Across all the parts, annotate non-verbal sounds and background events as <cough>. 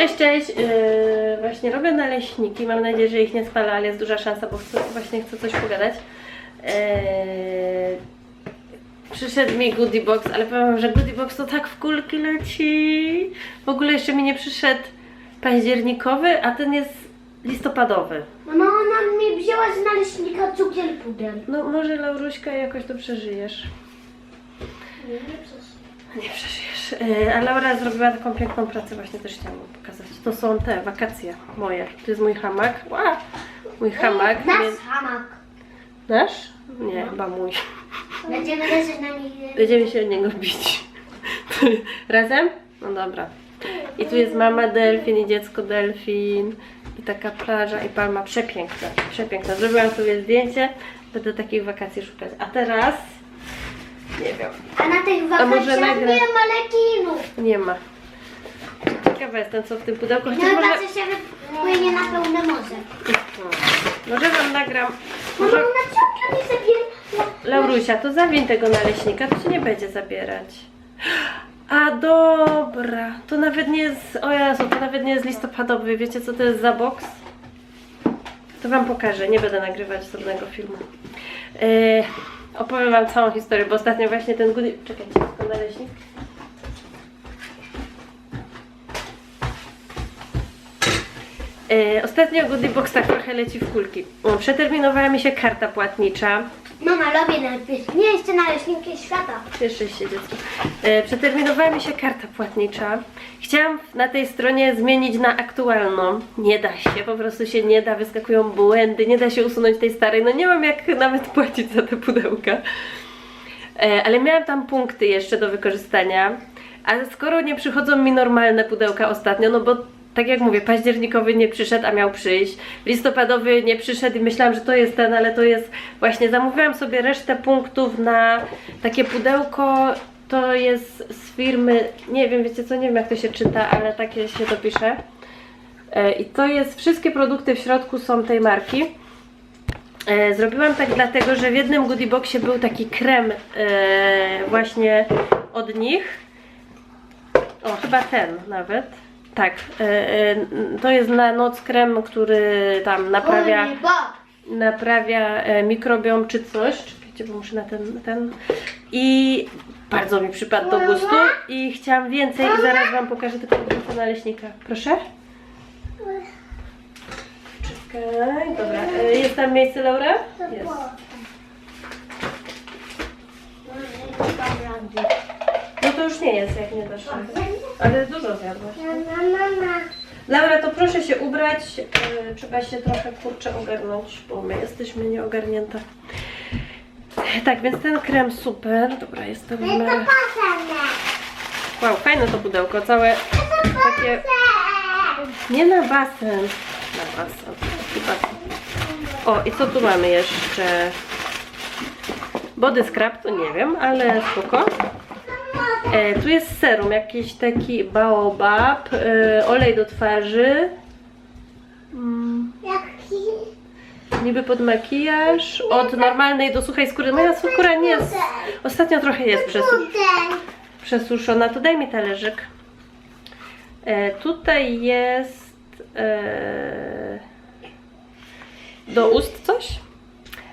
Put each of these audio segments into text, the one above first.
Cześć, cześć. Yy, właśnie robię naleśniki. Mam nadzieję, że ich nie spalę, ale jest duża szansa, bo chcę, właśnie chcę coś pogadać. Yy, przyszedł mi Goodie Box, ale powiem wam, że Goodie Box to tak w kulki leci. W ogóle jeszcze mi nie przyszedł październikowy, a ten jest listopadowy. Mama, ona mi wzięła z naleśnika cukier puder. No może Lauruśka jakoś to przeżyjesz. Nie, nie przecież. Nie przeżyjesz. Yy, a Laura zrobiła taką piękną pracę, właśnie też chciałam pokazać. To są te wakacje moje. To jest mój hamak. Ła! Mój hamak. Nasz Więc- hamak. Nasz? Nie, chyba mój. Będziemy leżeć na nim. Będziemy się o niego bić. <laughs> Razem? No dobra. I tu jest mama delfin i dziecko delfin. I taka plaża i palma. Przepiękna, przepiękna. Zrobiłam sobie zdjęcie. Będę takich wakacji szukać. A teraz... Nie wiem. A na tych może wakacjach nagle- nie ma lekinów. Nie ma. Ciekawa jestem, co w tym pudełku. No Chociaż chyba, może... że się wypłynie na pełne morze. Może wam nagram... Mama, Może... ona ciągle mi zabiera. Laurusia, to zawiń tego naleśnika, to się nie będzie zabierać. A dobra, to nawet nie jest, o Jezu, to nawet nie jest listopadowy, wiecie co to jest za boks? To wam pokażę, nie będę nagrywać żadnego filmu. Yy, opowiem wam całą historię, bo ostatnio właśnie ten goodie... Czekajcie, ten naleśnik. Yy, ostatnio Goodie Box tak trochę leci w kulki. O, Przeterminowała mi się karta płatnicza. Mama, robię najpierw. Nie, jeszcze naleśniki świata. Cieszę się dziecko. E, przeterminowała mi się karta płatnicza. Chciałam na tej stronie zmienić na aktualną. Nie da się, po prostu się nie da, wyskakują błędy, nie da się usunąć tej starej. No nie mam jak nawet <laughs> płacić za te pudełka. E, ale miałam tam punkty jeszcze do wykorzystania. Ale skoro nie przychodzą mi normalne pudełka ostatnio, no bo tak jak mówię, październikowy nie przyszedł, a miał przyjść. Listopadowy nie przyszedł i myślałam, że to jest ten, ale to jest właśnie. Zamówiłam sobie resztę punktów na takie pudełko. To jest z firmy, nie wiem, wiecie co, nie wiem jak to się czyta, ale takie się to pisze. E, I to jest, wszystkie produkty w środku są tej marki. E, Zrobiłam tak dlatego, że w jednym goodie boxie był taki krem e, właśnie od nich. O, chyba ten nawet. Tak, e, e, to jest na noc krem, który tam naprawia, naprawia e, mikrobiom czy coś. Czekajcie, bo muszę na ten, ten. I bardzo mi przypadł do gustu i chciałam więcej i zaraz Wam pokażę tylko wrócę naleśnika. Proszę? Czekaj, dobra. Jest tam miejsce, Laura? Jest. No to już nie jest, jak nie rady. Ale dużo zjadłaś. Laura, to proszę się ubrać. Yy, trzeba się trochę kurczę ogarnąć, bo my jesteśmy nieogarnięte. Tak, więc ten krem super. Dobra, jest to w miarę... Wow, fajne to pudełko, całe takie... Nie na basen. Na basen. Basen. O, i co tu mamy jeszcze? Body scrub, to nie wiem, ale spoko. E, tu jest serum, jakiś taki baobab, e, olej do twarzy, mm, niby pod makijaż, od normalnej do suchej skóry. Moja skóra nie jest, ostatnio trochę jest przesu przesuszona, to daj mi talerzyk. E, tutaj jest e, do ust coś.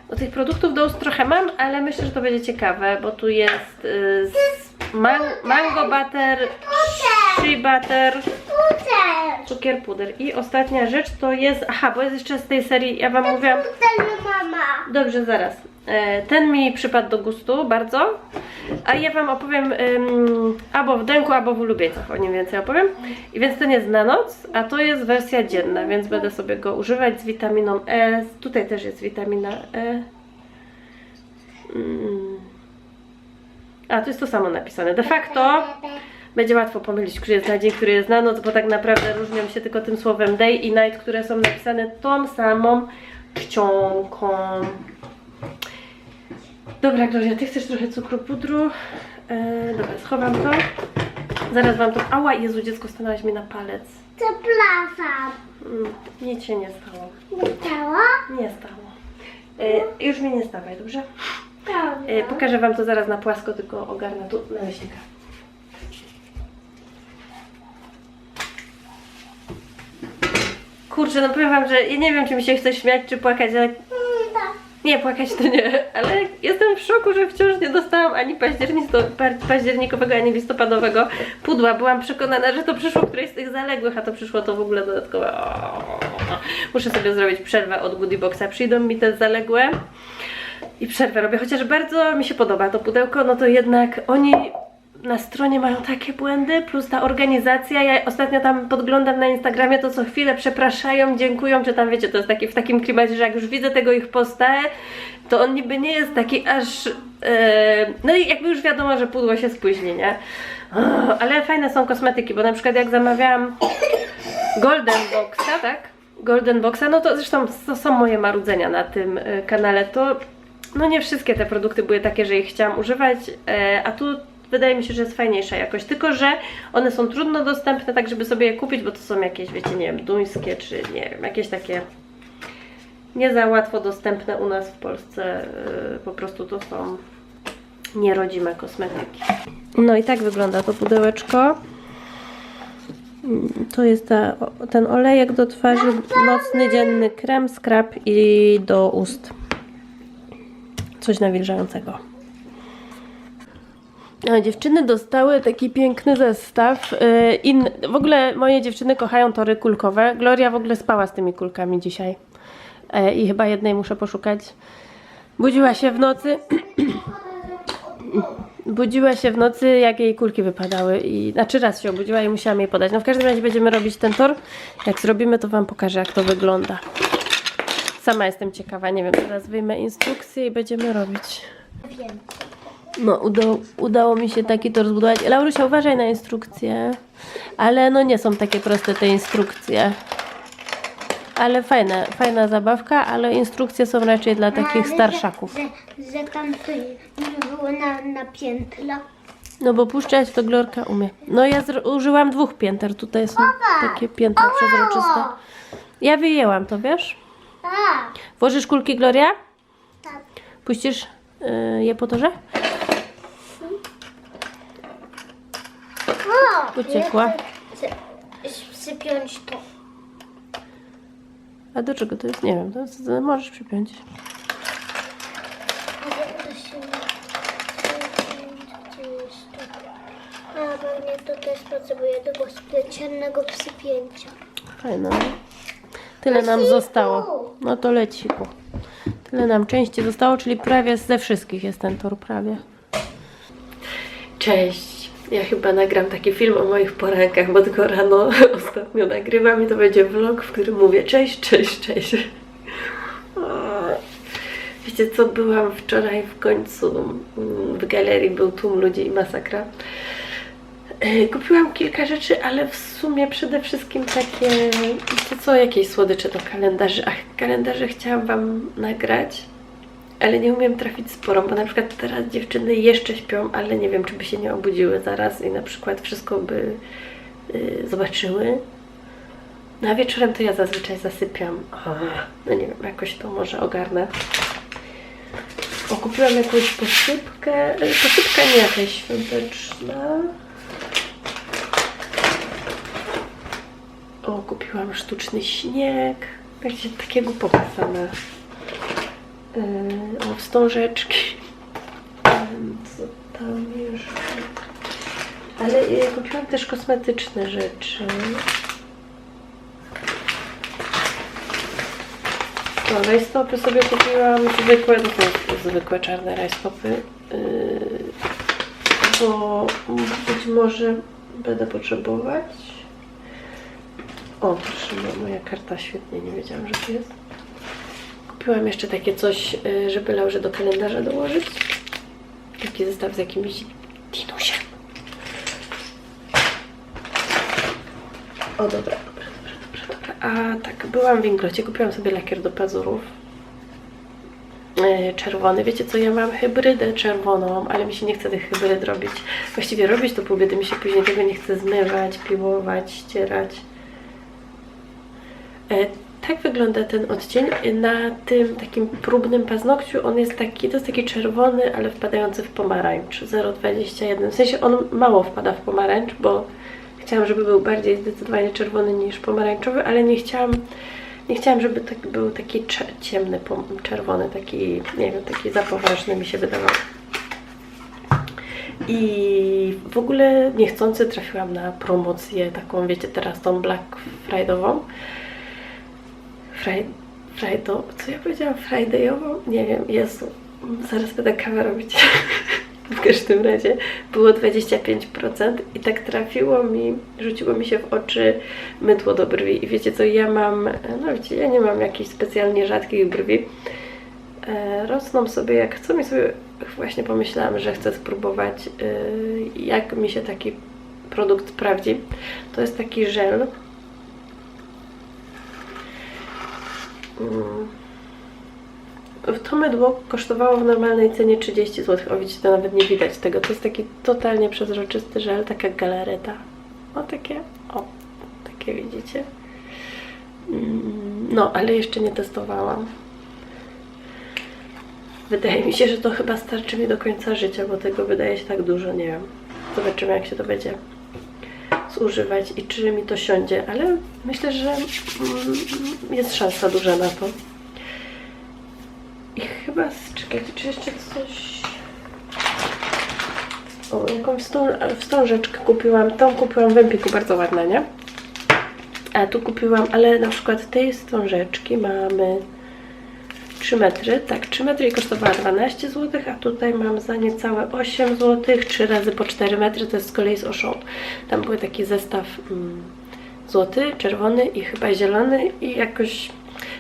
Do tych produktów do ust trochę mam, ale myślę, że to będzie ciekawe, bo tu jest y, z man mango butter, shea butter, cukier puder. I ostatnia rzecz to jest, aha, bo jest jeszcze z tej serii, ja Wam mówiłam, mama. Dobrze, zaraz. E, Ten mi przypadł do gustu bardzo, a ja Wam opowiem ym, albo w denku, albo w ulubieńcach, o nim więcej opowiem. I więc ten jest na noc, a to jest wersja dzienna, więc będę sobie go używać z witaminą E. Tutaj też jest witamina E. Mm. A, tu jest to samo napisane. De facto będzie łatwo pomylić, który jest na dzień, który jest na noc, bo tak naprawdę różnią się tylko tym słowem day i night, które są napisane tą samą czcionką. Dobra, Gloria, ty chcesz trochę cukru pudru? E, dobra, schowam to. Zaraz wam to... Ała, Jezu, dziecko stanęłaś mi na palec. Przepraszam. Mm, nic się nie stało. Nie chciała? Nie stało. E, już mnie nie stawaj, dobrze? E, pokażę wam to zaraz na płasko, tylko ogarnę tu naleśnika. kurczę, no powiem wam, że ja nie wiem, czy mi się chce śmiać, czy płakać, ale nie, płakać to nie, ale jestem w szoku, że wciąż nie dostałam ani październikowego, ani listopadowego pudła. Byłam przekonana, że to przyszło któreś z tych zaległych, a to przyszło to w ogóle dodatkowe. Muszę sobie zrobić przerwę od Goodie Boxa. Przyjdą mi te zaległe i przerwę robię, chociaż bardzo mi się podoba to pudełko, no to jednak oni na stronie mają takie błędy, plus ta organizacja, ja ostatnio tam podglądam na Instagramie, to co chwilę przepraszają, dziękują, czy tam wiecie, to jest taki w takim klimacie, że jak już widzę tego ich posta, to on niby nie jest taki aż, e, no i jakby już wiadomo, że pudło się spóźni, nie? Ale fajne są kosmetyki, bo na przykład jak zamawiałam Golden Boxa, tak? Golden Boxa, no to zresztą to są moje marudzenia na tym e, kanale, to no nie wszystkie te produkty były takie, że ich chciałam używać, e, a tu wydaje mi się, że jest fajniejsza jakość, tylko że one są trudno dostępne, tak żeby sobie je kupić, bo to są jakieś, wiecie, nie wiem, duńskie, czy nie wiem, jakieś takie nie za łatwo dostępne u nas w Polsce, e, po prostu to są nierodzime kosmetyki. No i tak wygląda to pudełeczko. Mm, To jest ta, ten olejek do twarzy, nocny, dzienny krem, skrab i do ust. Coś nawilżającego. No, dziewczyny dostały taki piękny zestaw. In, w ogóle moje dziewczyny kochają tory kulkowe. Gloria w ogóle spała z tymi kulkami dzisiaj. E, I chyba jednej muszę poszukać. Budziła się w nocy. <clears throat> Budziła się w nocy, jak jej kulki wypadały i znaczy raz się obudziła i musiałam jej podać. No w każdym razie będziemy robić ten tor. Jak zrobimy, to Wam pokażę, jak to wygląda. Sama jestem ciekawa, nie wiem, teraz wyjmę instrukcję i będziemy robić. Wiem. No, udało, udało mi się taki tor zbudować. Laurusia, uważaj na instrukcje. Ale no nie są takie proste te instrukcje. Ale fajna, fajna zabawka, ale instrukcje są raczej dla takich Ale starszaków. Że, że, że tam to nie było na, na piętla. No bo puszczać to Glorka umie. No ja użyłam dwóch pięter. Tutaj są takie piętra przezroczyste. Ja wyjęłam to, wiesz? Tak. Włożysz kulki, Gloria? Tak. Puścisz y, je po torze? O, Uciekła. Sypiąć to. A do czego to jest? Nie wiem. To jest, to możesz przypiąć. A, pewnie to też potrzebuje tego specjalnego wsypięcia. Fajne. Tyle nam zostało. No to leciku. Tyle nam części zostało, czyli prawie ze wszystkich jest ten tor prawie. Cześć. Ja chyba nagram taki film o moich porankach, bo tylko rano <laughs> ostatnio nagrywam i to będzie vlog, w którym mówię cześć, cześć, cześć. Wiecie co, byłam wczoraj w końcu mm, w galerii, był tłum ludzi i masakra. <clears throat> Kupiłam kilka rzeczy, ale w sumie przede wszystkim takie, wiecie co, jakieś słodycze do kalendarzy. Ach, kalendarze chciałam Wam nagrać, ale nie umiem trafić z porą, bo na przykład teraz dziewczyny jeszcze śpią, ale nie wiem, czy by się nie obudziły zaraz i na przykład wszystko by y, zobaczyły. No a wieczorem to ja zazwyczaj zasypiam. No nie wiem, jakoś to może ogarnę. O, jakąś posypkę. Posypka nie jakaś świąteczna. O, kupiłam sztuczny śnieg. Wiecie, takie głupoty same. Yy, o, wstążeczki. Co tam jeszcze? Ale yy, kupiłam też kosmetyczne rzeczy. O, rajstopy sobie kupiłam zwykłe, to są zwykłe czarne rajstopy. Yy, bo być może będę potrzebować. O, proszę, moja karta świetnie, nie wiedziałam, że to jest. Kupiłam jeszcze takie coś, y, żeby Laurze do kalendarza dołożyć. Taki zestaw z jakimś dinusiem. O, dobra, dobra, dobra, dobra, dobra. A tak, byłam w Inglocie, kupiłam sobie lakier do pazurów. y, Czerwony. Wiecie co, ja mam hybrydę czerwoną, ale mi się nie chce tych hybryd robić. Właściwie robić to pół biedy, mi się później tego nie chce zmywać, piłować, ścierać. E, Tak wygląda ten odcień. Na tym takim próbnym paznokciu on jest taki, to jest taki czerwony, ale wpadający w pomarańcz. 0,21. W sensie on mało wpada w pomarańcz, bo Chciałam, żeby był bardziej zdecydowanie czerwony niż pomarańczowy, ale nie chciałam, nie chciałam, żeby tak był taki ciemny, czerwony, taki, nie wiem, taki za poważny mi się wydawał. I w ogóle niechcący trafiłam na promocję taką, wiecie, teraz tą Black Friday'ową. Friday, co ja powiedziałam? Friday'ową? Nie wiem, Jezu, zaraz będę kawę robić. <laughs> w każdym razie było 25% i tak trafiło mi, rzuciło mi się w oczy mydło do brwi. I wiecie co, ja mam, no wiecie, ja nie mam jakichś specjalnie rzadkich brwi. E, rosną sobie jak chcą i sobie właśnie pomyślałam, że chcę spróbować y, jak mi się taki produkt sprawdzi. To jest taki żel. To mydło kosztowało w normalnej cenie 30 zł. O widzicie, to nawet nie widać tego. To jest taki totalnie przezroczysty żel, taka galareta. O takie, o, takie widzicie. Mm, No, ale jeszcze nie testowałam. Wydaje mi się, że to chyba starczy mi do końca życia, bo tego wydaje się tak dużo, nie wiem. Zobaczymy, jak się to będzie zużywać i czy mi to siądzie, ale myślę, że mm, jest szansa duża na to. I chyba, czekajcie, czy jeszcze coś... O, jakąś wstą, wstążeczkę kupiłam. Tą kupiłam w Empiku, bardzo ładna, nie? A tu kupiłam, ale na przykład tej wstążeczki mamy 3 metry, tak, 3 metry i kosztowała 12 zł, a tutaj mam za niecałe 8 zł, 3 razy po 4 metry, to jest z kolei z Auchan. Tam był taki zestaw mm, złoty, czerwony i chyba zielony i jakoś,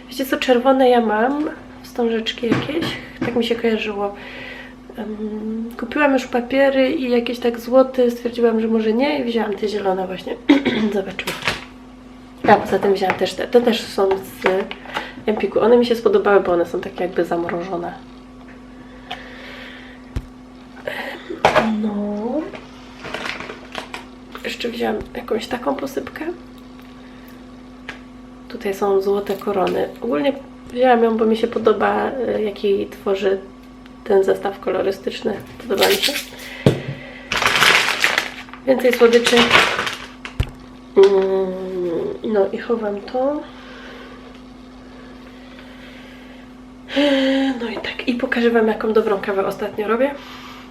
wiecie co, czerwone ja mam, wstążeczki jakieś, tak mi się kojarzyło. Em, kupiłam już papiery i jakieś tak złoty, stwierdziłam, że może nie i wzięłam te zielone właśnie. <clears throat> Zobaczymy. A poza tym wzięłam też te. Te też są z Empiku. One mi się spodobały, bo one są takie jakby zamrożone. No. Jeszcze wzięłam jakąś taką posypkę. Tutaj są złote korony. Ogólnie wzięłam ją, bo mi się podoba, y, jaki tworzy ten zestaw kolorystyczny. Podoba mi się. Więcej słodyczy. Mm, No i chowam to. No i tak, i pokażę Wam, jaką dobrą kawę ostatnio robię.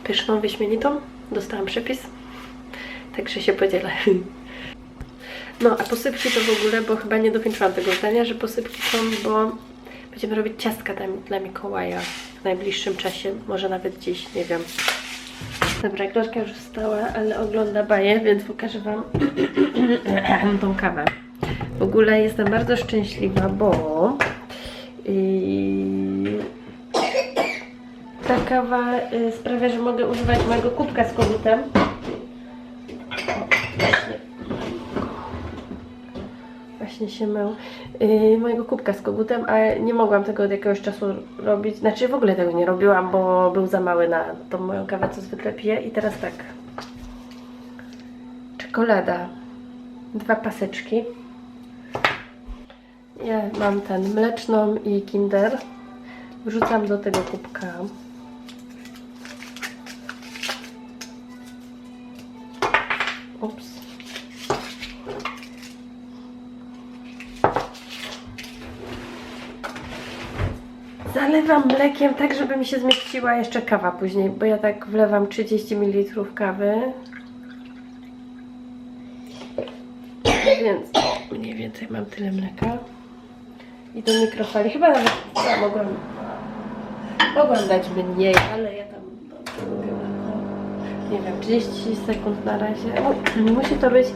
Pyszną, wyśmienitą. Dostałam przepis. Także się podzielę. No, a posypki to w ogóle, bo chyba nie dokończyłam tego zdania, że posypki są, bo będziemy robić ciastka dla, dla Mikołaja w najbliższym czasie, może nawet dziś, nie wiem. Dobra, Gloszka już wstała, ale ogląda baję, więc pokażę Wam <clears throat> tą kawę. W ogóle jestem bardzo szczęśliwa, bo yy, ta kawa yy, sprawia, że mogę używać mojego kubka z kogutem. Właśnie się mył. Yy, mojego kubka z kogutem, a nie mogłam tego od jakiegoś czasu robić. Znaczy w ogóle tego nie robiłam, bo był za mały na tą moją kawę, co zwykle piję. I teraz tak. Czekolada. Dwa paseczki. Ja mam ten mleczną i kinder. Wrzucam do tego kubka. Zalewam mlekiem tak, żeby mi się zmieściła jeszcze kawa później, bo ja tak wlewam 30 ml kawy. Więc mniej więcej mam tyle mleka. I do mikrofali. Chyba nawet ja mogłam, mogłam dać mniej, ale ja tam lubię. Nie wiem, 30 sekund na razie. O, musi to być,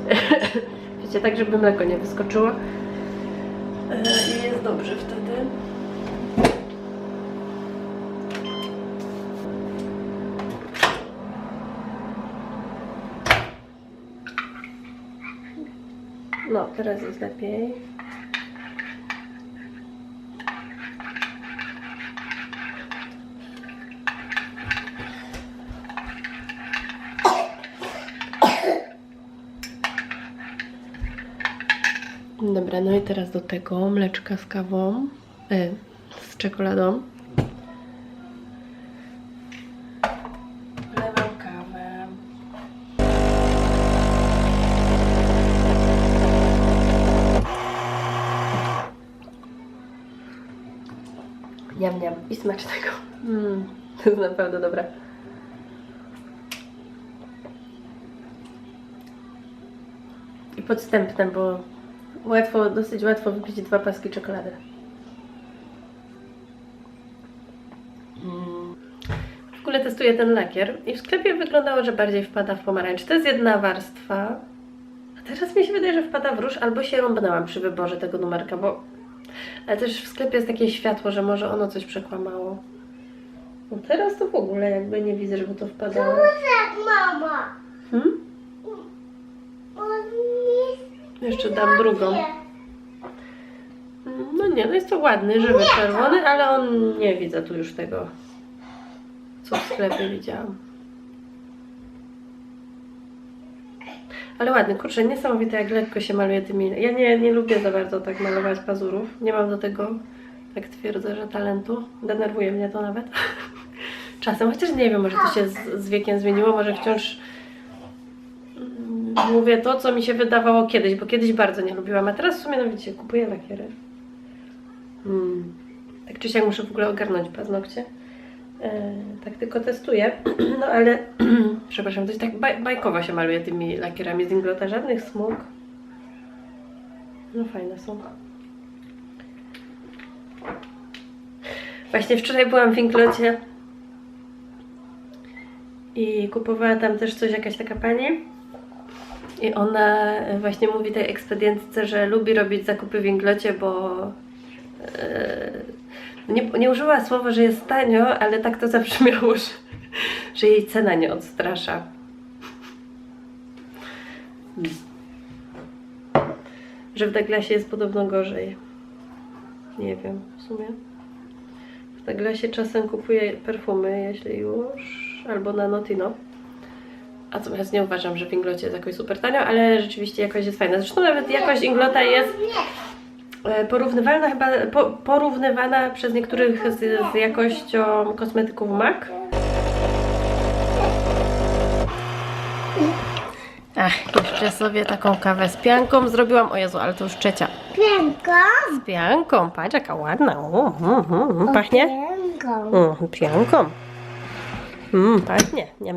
<laughs> wiecie, tak żeby mleko nie wyskoczyło. E, I jest dobrze wtedy. No, teraz jest lepiej. Dobra, no i teraz do tego mleczka z kawą, e, z czekoladą. I smacznego. Mm, to jest naprawdę dobre. I podstępne, bo łatwo, dosyć łatwo wypić dwa paski czekolady. Mm. W ogóle testuję ten lakier i w sklepie wyglądało, że bardziej wpada w pomarańcz. To jest jedna warstwa. A teraz mi się wydaje, że wpada w róż, albo się rąbnęłam przy wyborze tego numerka, bo... Ale też w sklepie jest takie światło, że może ono coś przekłamało. No teraz to w ogóle jakby nie widzę, żeby to wpadało. Tak, mama. Hmm? On nie Jeszcze dam drugą. No nie, no jest to ładny, żywy czerwony, ale on nie widzę tu już tego, co w sklepie widziałam. Ale ładny, kurczę, niesamowite jak lekko się maluje tymi... Ja nie, nie lubię za bardzo tak malować pazurów. Nie mam do tego, tak twierdzę, że talentu. Denerwuje mnie to nawet. <laughs> Czasem, chociaż nie wiem, może to się z, z wiekiem zmieniło, może wciąż mm, mówię to, co mi się wydawało kiedyś, bo kiedyś bardzo nie lubiłam, a teraz w sumie, no widzicie, kupuję lakiery. Mm. Tak czy siak muszę w ogóle ogarnąć paznokcie. E, tak tylko testuję, <clears throat> no ale <clears throat> przepraszam, jest tak baj, bajkowo się maluje tymi lakierami z Inglota, żadnych smug. No fajne są. Właśnie wczoraj byłam w Inglocie i kupowała tam też coś jakaś taka pani i ona właśnie mówi tej ekspedientce, że lubi robić zakupy w Inglocie, bo e, nie, nie użyła słowa, że jest tanio, ale tak to zabrzmiało, że, że jej cena nie odstrasza. Że w Douglasie jest podobno gorzej. Nie wiem, w sumie. W Douglasie czasem kupuję perfumy, jeśli już, albo na Notino. Natomiast nie uważam, że w Inglocie jest jakoś super tanio, ale rzeczywiście jakość jest fajna. Zresztą nawet jakość Inglota jest porównywalna chyba, po, porównywana przez niektórych z, z jakością kosmetyków MAC. Ach, jeszcze sobie taką kawę z pianką zrobiłam. O Jezu, ale to już trzecia. Piękko. Z pianką, patrz jaka ładna. O, mm, mm, pachnie? Piękko. Mm, pianką. Mm, pachnie. Niam,